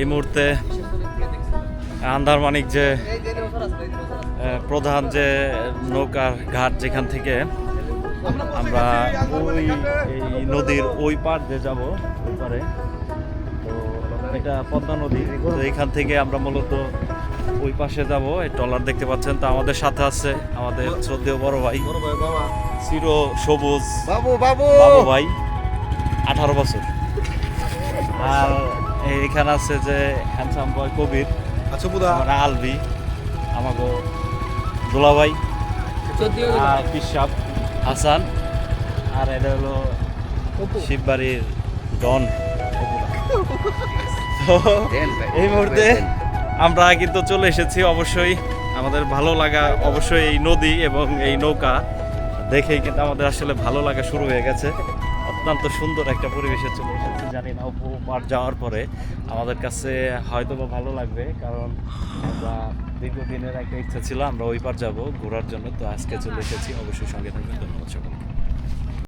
এই মুহূর্তে আন্দারমানিক যে প্রধান যে নৌকার ঘাট যেখান থেকে আমরা ওই এই নদীর ওই পার যে যাব ওই পারে। তো এটা পদ্মা নদী তো এখান থেকে আমরা মূলত ওই পাশে যাব। এই ট্রলার দেখতে পাচ্ছেন তো আমাদের সাথে আছে আমাদের শ্রদ্ধেয় বড় ভাই। চির সবুজ বাবু বাবু। বাবু ভাই আঠারো বছর। আর এখানে আছে যে হ্যান্ডসাম বয় কবির আচ্ছা বুদা। আমরা আলবি আমাকে দোলাভাই আর পিসাব হাসান আর এটা হলো শিববাড়ির ডন। তো এই মুহূর্তে আমরা কিন্তু চলে এসেছি অবশ্যই আমাদের ভালো লাগা অবশ্যই এই নদী এবং এই নৌকা দেখেই কিন্তু আমাদের আসলে ভালো লাগা শুরু হয়ে গেছে। অত্যন্ত সুন্দর একটা পরিবেশে চলে এসেছি। জানি না পার যাওয়ার পরে আমাদের কাছে হয়তো বা ভালো লাগবে, কারণ আমরা দীর্ঘদিনের একটা ইচ্ছা ছিল, আমরা ওই পার যাব ঘোরার জন্য, তো আজকে চলে এসেছি। অবশ্যই সঙ্গে থাকবেন। ধন্যবাদ সকলকে।